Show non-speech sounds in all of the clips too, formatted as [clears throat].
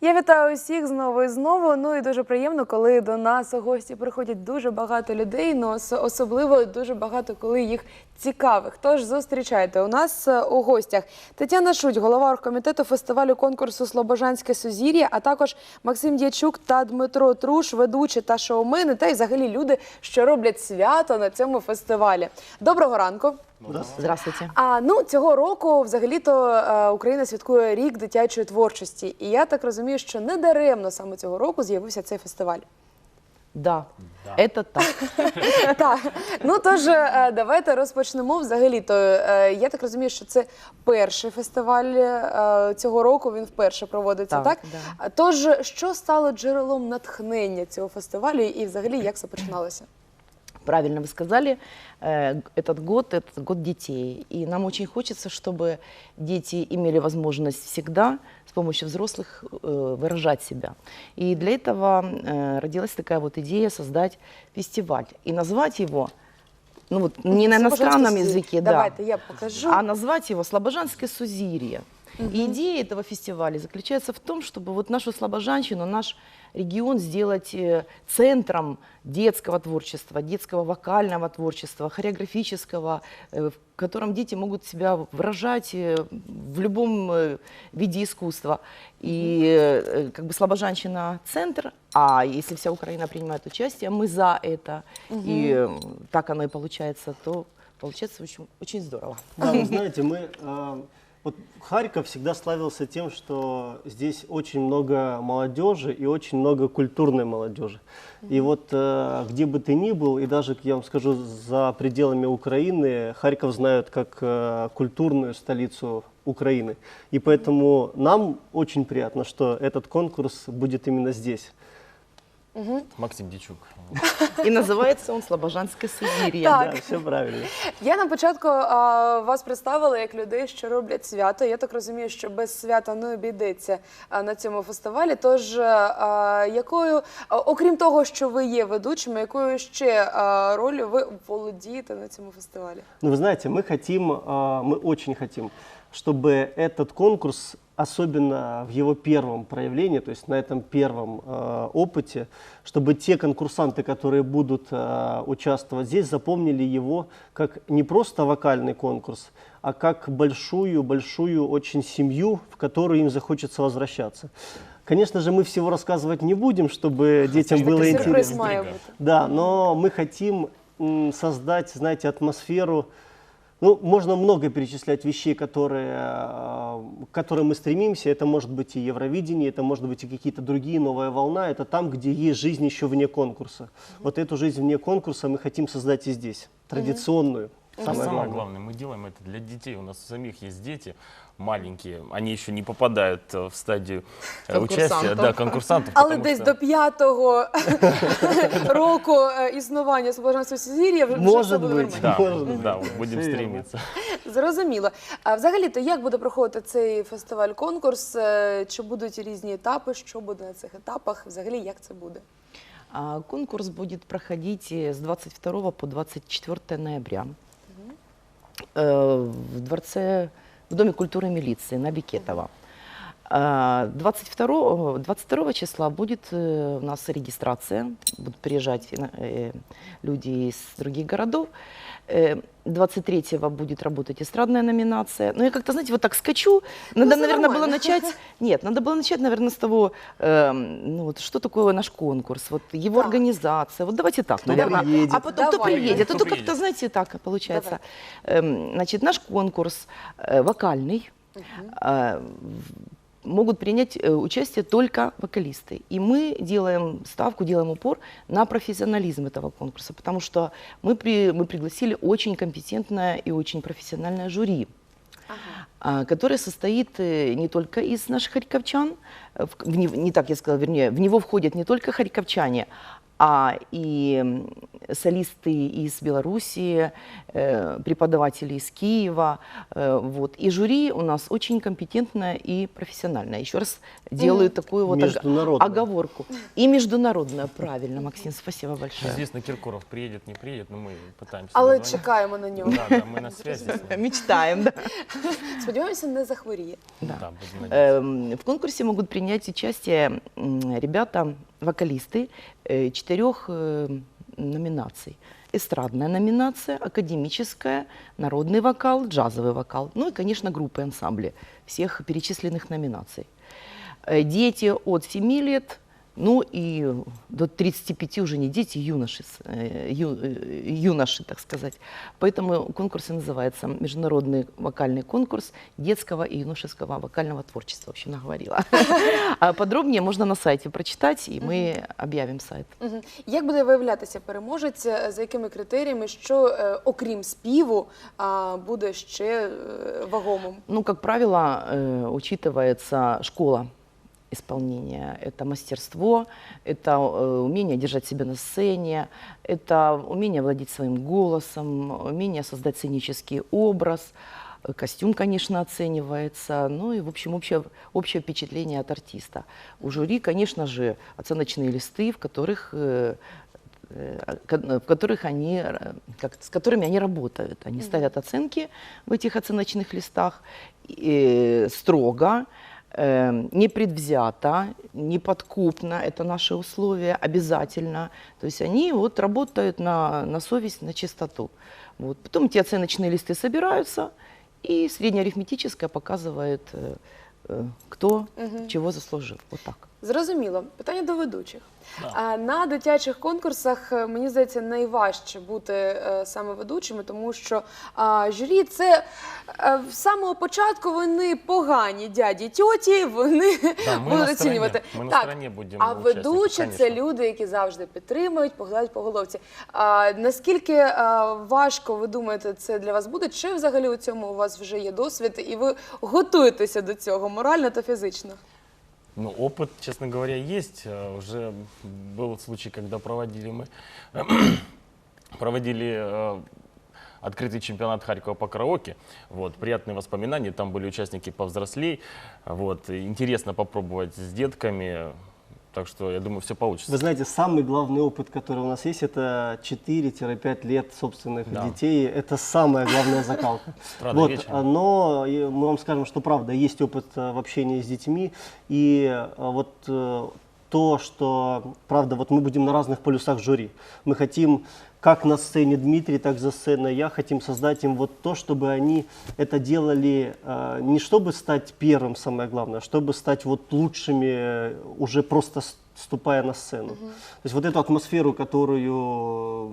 Я вітаю усіх знову і знову. Ну і дуже приємно, коли до нас у гості приходять дуже багато людей. Ну особливо дуже багато, коли їх цікавих. Тож зустрічайте у нас е, у гостях Тетяна Шуть, голова оргкомітету фестивалю конкурсу Слобожанське сузір'я, а також Максим Дячук та Дмитро Труш, ведучі та шоумени, та й взагалі люди, що роблять свято на цьому фестивалі. Доброго ранку. Здравствуйте. А ну цього року взагалі-то е, Україна святкує рік дитячої творчості, і я так розумію, що не даремно саме цього року з'явився цей фестиваль. Да, это так. [laughs] Так, ну тож е, давайте розпочнемо. Взагалі-то е, я так розумію, що це перший фестиваль е, цього року. Він вперше проводиться, так? Так, да. Тож, що стало джерелом натхнення цього фестивалю, і взагалі як це починалося? Правильно вы сказали, э, этот год – это год детей. И нам очень хочется, чтобы дети имели возможность всегда с помощью взрослых э, выражать себя. И для этого э, родилась такая вот идея создать фестиваль. И назвать его, ну вот не на иностранном Слобожанське языке, Сузір'я. да, Давайте я покажу. а назвать его «Слобожанское сузирье». И идея этого фестиваля заключается в том, чтобы вот нашу слобожанщину, наш регион сделать э, центром детского творчества, детского вокального творчества, хореографического, э, в котором дети могут себя выражать э, в любом виде искусства. И как бы слобожанщина центр, а если вся Украина принимает участие, мы за это, и э, так оно и получается, то получается очень, очень здорово. Да, вы знаете, мы... э, вот Харьков всегда славился тем, что здесь очень много молодежи и очень много культурной молодежи. И вот э, где бы ты ни был, и даже, я вам скажу, за пределами Украины, Харьков знают как э, культурную столицу Украины. И поэтому нам очень приятно, что этот конкурс будет именно здесь. Максим Дичук. И называется он «Слобожанское сузирье». Так. Да, все правильно. Я на початку а, вас представила як людей, що роблять свято. Я так розумію, що без свята не обійдеться а, на цьому фестивалі. Тож, а, якою, а, окрім того, що ви є ведучими, якою ще а, ролью ви володієте на цьому фестивалі? Ну, вы знаете, мы хотим, а, мы очень хотим, чтобы этот конкурс, особенно в его первом проявлении, то есть на этом первом а, опыте, чтобы те конкурсанты, которые будут а, участвовать здесь, запомнили его как не просто вокальный конкурс, а как большую-большую очень семью, в которую им захочется возвращаться. Конечно же, мы всего рассказывать не будем, чтобы [laughs] детям было интересно. Да, но мы хотим создать, знаете, атмосферу. Ну, можно много перечислять вещей, которые, э, к которым мы стремимся. Это может быть и Евровидение, это может быть и какие-то другие, новая волна. Это там, где есть жизнь еще вне конкурса. Вот эту жизнь вне конкурса мы хотим создать и здесь, традиционную. Самое, Самое, главное. главное, мы делаем это для детей. У нас у самих есть дети маленькие, они еще не попадают э, в стадию э, участия, Конкурсантов. да, конкурсантов. [laughs] Але потому десь что- до п'ятого [laughs] року е, існування Слобожанського Сузір'я вже все Может буде быть. нормально. Да, Может быть. да, вот будем Всё верно. стремиться. Зрозуміло. А взагалі-то як буде проходити цей фестиваль-конкурс? Е, Чи будуть різні етапи? Що буде на цих етапах? Взагалі, як це буде? А, Конкурс будет проходить э, с 22 по 24 ноября Э, в дворце, в Доме культуры милиции на Бикетова. А, 22, 22 числа будет э, у нас регистрация, будут приезжать э, люди из других городов. Э, 23-го будет работать эстрадная номинация. Но я как-то, знаете, вот так скачу. Надо, всё наверное, было нормально. начать... [laughs] Нет, надо было начать, наверное, с того, эм, ну вот, что такое наш конкурс, вот его Так. организация. Вот давайте так, Кто наверное. приедет? А потом кто Давай. приедет. А Кто то приедет? как-то, знаете, так получается. Эм, Значит, наш конкурс э, вокальный. Э, в- Могут принять э, участие только вокалисты. И мы делаем ставку, делаем упор на профессионализм этого конкурса, потому что мы, при, мы пригласили очень компетентное и очень профессиональное жюри а, который состоит э, не только из наших харьковчан, э, в- в не, не так я сказала, вернее, в него входят не только харьковчане, а и м, солисты из Белоруссии, э, преподаватели из Киева. э, Вот. И жюри у нас очень компетентное и профессиональное. Еще раз делаю такую вот ог- Международное. оговорку. И международное, правильно, Максим, спасибо большое. Неизвестно, Киркоров приедет, не приедет, но мы пытаемся. Але дозвониться. чекаємо на нього. Да, да, мы на связи. с [laughs] ним. Мечтаем, да. Сподіваємося, не захворіє. Да, будем надеяться. Эм, В конкурсе могут принять участие м, ребята, вокалисты э, четырех э, номинаций. Эстрадная номинация, академическая, народный вокал, джазовый вокал, ну и, конечно, группы, ансамбли всех перечисленных номинаций. Э, Дети от 7 лет, ну и до 35 уже не дети, юноши, с- э, ю- э, юноши, так сказать. Поэтому конкурс и называется «Международный вокальный конкурс детского и юношеского вокального творчества». В общем, наговорила. [laughs] А Подробнее можно на сайте прочитать, и мы объявим сайт. Мгм. Як буде виявлятися переможець, е, за якими критеріями, що е, окрім співу а, буде ще е, вагомим? Ну, как правило, э, учитывается школа Исполнения. Это мастерство, это э, умение держать себя на сцене, это умение владеть своим голосом, умение создать сценический образ. Костюм, конечно, оценивается. Ну и, в общем, общее, общее впечатление от артиста. У жюри, конечно же, оценочные листы, в которых э, э, в которых они, как, с которыми они работают. Они ставят оценки в этих оценочных листах э, строго, э, непредвзято, неподкупно, это наши условия, обязательно. То есть они вот работают на, на совесть, на чистоту. Вот. Потом эти оценочные листы собираются, и среднеарифметическое показывает, э, э, кто Мгм. чего заслужил. Вот так. Зрозуміло. Питання до ведучих. Да. На дитячих конкурсах, е, мені здається, найважче бути е, саме ведучими, тому що журі це е, з самого початку вони погані дяді тьоті, вони Да, будуть на оцінювати. мы на так, стороне будем а ведучі це люди, які завжди підтримують, погладять по головці. А, наскільки важко ви думаєте, це для вас буде? Чи взагалі у цьому у вас вже є досвід, і ви готуєтеся до цього морально та фізично? Ну, опыт, честно говоря, есть. Э, Уже был случай, когда проводили мы [clears throat] проводили э, открытый чемпионат Харькова по караоке. Вот, приятные воспоминания. Там были участники повзрослей. Вот, интересно попробовать с детками. Так что я думаю, все получится. Вы знаете, самый главный опыт, который у нас есть, это 4-5 лет собственных Да. детей. Это самая главная закалка. Правда, [laughs] Вот, вечером. а, но и мы вам скажем, что правда, есть опыт э, в общении с детьми. И э, вот э, то, что, правда, вот мы будем на разных полюсах жюри. Мы хотим, как на сцене Дмитрий, так за сценой я, хотим создать им вот то, чтобы они это делали э, не чтобы стать первым, самое главное, а чтобы стать вот лучшими э, уже просто ступая на сцену. То есть вот эту атмосферу, которую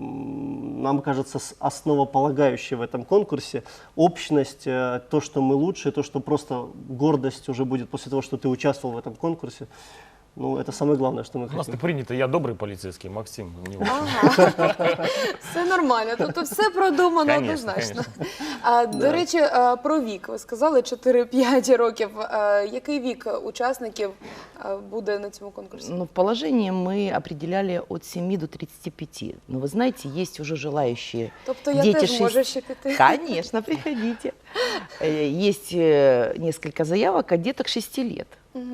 нам кажется основополагающей в этом конкурсе, общность, э, то, что мы лучше, то, что просто гордость уже будет после того, что ты участвовал в этом конкурсе, ну, это самое главное, что мы У нас хотим. так принято, я добрый полицейский, Максим. не очень. Ага. Все нормально. Тобто все продумано Конечно, однозначно. А, до речі, а, про вік. Ви сказали 4-5 років. [laughs] А, Який вік учасників а, буде на цьому конкурсі? Ну, в положении мы определяли от 7 до 35. Но вы знаете, есть уже желающие. Тобто я Дети теж шесть- можу ще піти. Конечно, приходите. Э, [laughs] Есть э, несколько заявок от деток 6 лет,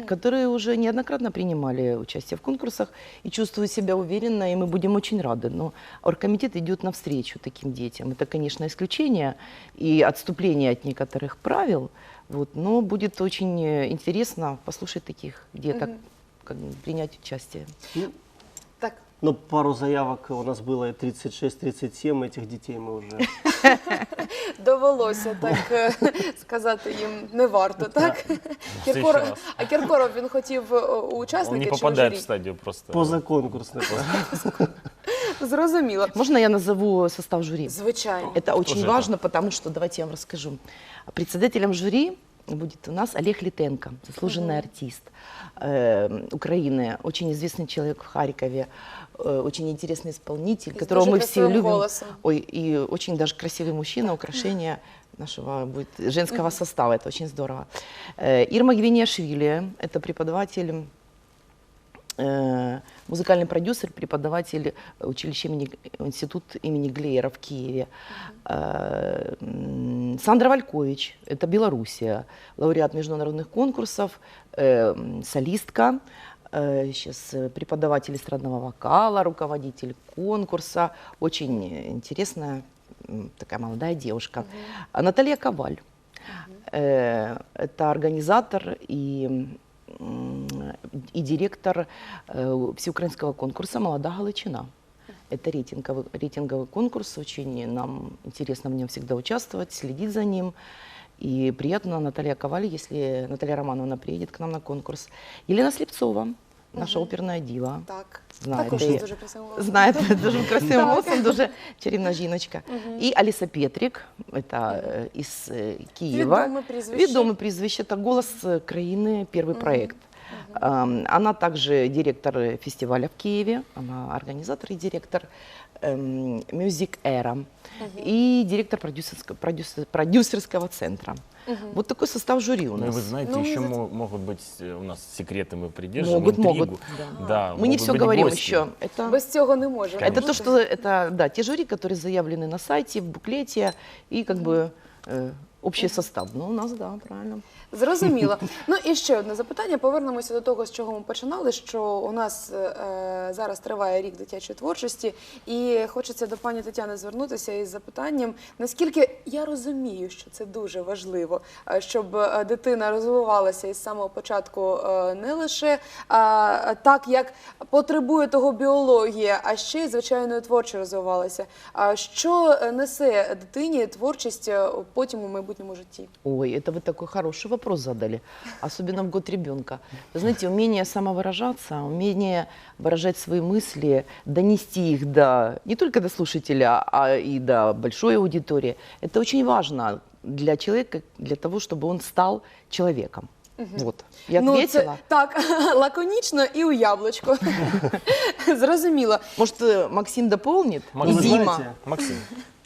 которые уже неоднократно принимали участие в конкурсах и чувствуют себя уверенно, и мы будем очень рады. Но оргкомитет идет навстречу таким детям. Это, конечно, исключение и отступление от некоторых правил, вот, но будет очень э, интересно послушать таких деток, Мгм. как бы принять участие. Ну, Так. ну, пару заявок у нас было 36-37, этих детей мы уже... [laughs] Довелося так е, сказати їм не варто, так? [laughs] Все Кіркоров, ще раз. а Кіркоров він хотів е, у Он учасники не чи у попадает в журі? стадию просто. Позаконкурсный. Зрозуміло. [laughs] Можно я назову состав жюри? Звичайно. Это очень же важно, потому что, давайте я вам расскажу. Председателем жюри будет у нас Олег Литенко, заслуженный артист э, Украины, очень известный человек в Харькове, э, очень интересный исполнитель, И с которого дуже мы все красивым любим. голосом. Ой, и очень даже красивый мужчина, украшение нашего будет женского состава, это очень здорово. Э, Ирма Гвиниашвили, это преподаватель э, музыкальный продюсер, преподаватель училища имени, институт имени Глеера в Киеве. Э, Сандра Валькович, это Белоруссия, лауреат международных конкурсов, э, солистка, э, сейчас э, преподаватель эстрадного вокала, руководитель конкурса, очень э, интересная такая молодая девушка. Наталья Коваль, Э, это организатор и, и директор э, всеукраинского конкурса «Молода Галичина». Это рейтинговый, рейтинговый конкурс, очень нам интересно в нем всегда участвовать, следить за ним. И приятно Наталья Коваль, если Наталья Романовна приедет к нам на конкурс. Елена Слепцова, наша оперная дива. Так, Знаєте, також є. з дуже красивим голосом. Знаєте, дуже [laughs] красивим Так. голосом, дуже чарівна жіночка. І Аліса Петрик, это э, із э, Києва. Відоме прізвище. Відоме прізвище, это «Голос э, країни», первый проект. Ам, Она также директор э, фестиваля в Киеве, она организатор и директор эм, Music Era и директор продюсерского, продюсер- продюсерского центра. Вот такой состав жюри у Ну и нас. вы знаете, Ну, еще за- мо- могут быть э, у нас секреты, мы придерживаем, Могут, интригу. могут, Да, Мы не могут все быть говорим гости. еще. Это... Без цього не може. Это Конечно. то, что это, да, те жюри, которые заявлены на сайте, в буклете и как бы э, общий состав. Ну, у нас, да, правильно. Зрозуміло. [laughs] Ну і ще одне запитання. Повернемося до того, з чого ми починали. Що у нас е, зараз триває рік дитячої творчості, і хочеться до пані Тетяни звернутися із запитанням, наскільки я розумію, що це дуже важливо, е, щоб е, дитина розвивалася із самого початку е, не лише е, так, як потребує того біологія, а ще й звичайно і творчо розвивалася. А що е, несе дитині творчість е, потім у майбутньому житті? Ой, это вы такой хороший вопрос задали, особенно в год ребенка. Вы знаете, умение самовыражаться, умение выражать свои мысли, донести их до не только до слушателя, а и до большой аудитории, это очень важно для человека, для того, чтобы он стал человеком. Вот. Я Ну, ответила. це так [laughs] лаконічно і у яблучко. [laughs] Зрозуміло. Может, э, Максим дополнит? Максим. И Вы Дима. знаете, Максим,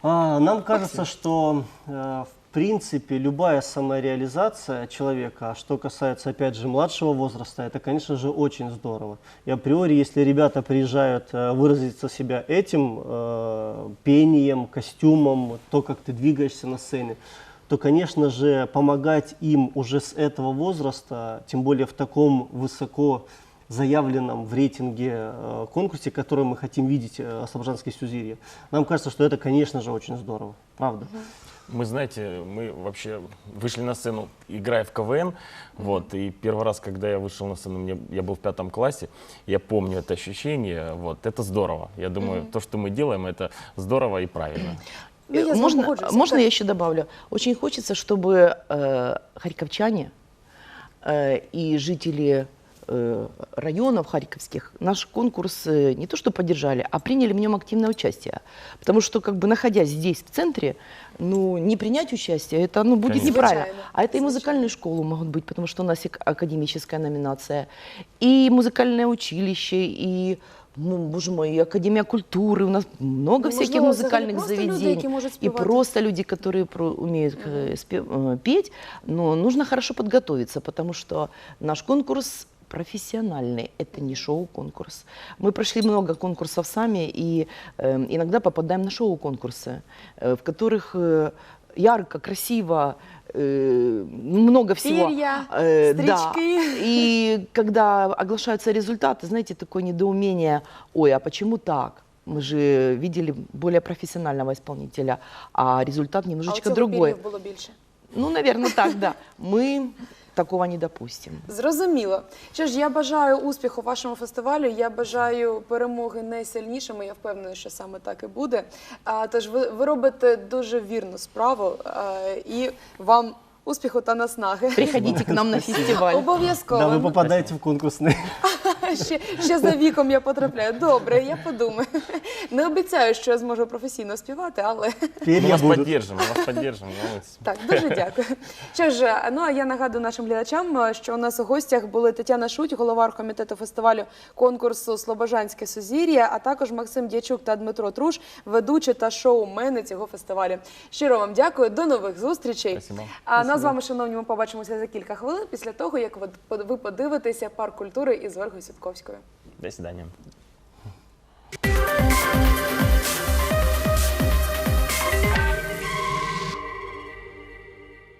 А, Нам кажется, что э, в принципе любая самореализация человека, а что касается опять же младшего возраста, это, конечно же, очень здорово. И априори, если ребята приезжают э, выразиться себя этим э, пением, костюмом, то, как ты двигаешься на сцене, то, конечно же, помогать им уже с этого возраста, тем более в таком высоко заявленном в рейтинге э, конкурсе, который мы хотим видеть э, Слобожанский Сюзирье. Нам кажется, что это, конечно же, очень здорово. Правда. мы, знаете, мы вообще вышли на сцену, играя в КВН, вот, и первый раз, когда я вышел на сцену, мне, я был в пятом классе, я помню это ощущение, вот, это здорово. Я думаю, то, что мы делаем, это здорово и правильно. Ну, я з Э, вами можно, погоджуюся, можно так. я еще добавлю? Очень хочется, чтобы э, харьковчане э, и жители э, районов харьковских наш конкурс э, не то что поддержали, а приняли в нем активное участие. Потому что, как бы находясь здесь, в центре, ну, не принять участие, это ну, будет Конечно. неправильно. Звичайно, А это и музыкальные школы могут быть, потому что у нас и к- академическая номинация, и музыкальное училище, и, ну, боже мой, и Академия культуры. У нас много Ну, всяких можливо, взагалі музыкальных просто люди, заведений. які можуть и співати. просто люди, которые про- умеют э, спе- э, петь, но нужно хорошо подготовиться, потому что наш конкурс профессиональный, это не шоу-конкурс. Мы прошли много конкурсов сами и э, иногда попадаем на шоу-конкурсы, э, в которых э, ярко, красиво, э, много всего. Перья, Э, да. стрички. И когда оглашаются результаты, знаете, такое недоумение, ой, а почему так? Мы же видели более профессионального исполнителя, а результат А немножечко оцього другой. період було більше. Ну, наверное, так, да. Мы такого не допустимо. Зрозуміло. Що ж, я бажаю успіху вашому фестивалю. Я бажаю перемоги найсильнішими. Я впевнена, що саме так і буде. Тож ви, робите дуже вірну справу і вам успіху та наснаги. Приходите к нам на фестиваль. Обов'язково. Да, вы попадаете в конкурсный. [laughs] ще, ще за віком я потрапляю. Добре, я подумаю. Не обіцяю, що я зможу професійно співати, але Мы Перья вас будут. поддержим, мы вас поддержим. не волнуйтесь. Так, дуже дякую. Що ж, ну а я нагадую нашим глядачам, що у нас у гостях були Тетяна Шуть, голова комітету фестивалю конкурсу Слобожанське сузір'я, а також Максим Дячук та Дмитро Труш, ведучі та шоумени цього фестивалю. Щиро вам дякую, до нових зустрічей. Спасибо. А нас з вами, шановні, ми побачимося за кілька хвилин після того, як ви ви подивитеся парк культури із Ольгою Сітковською. До свидания.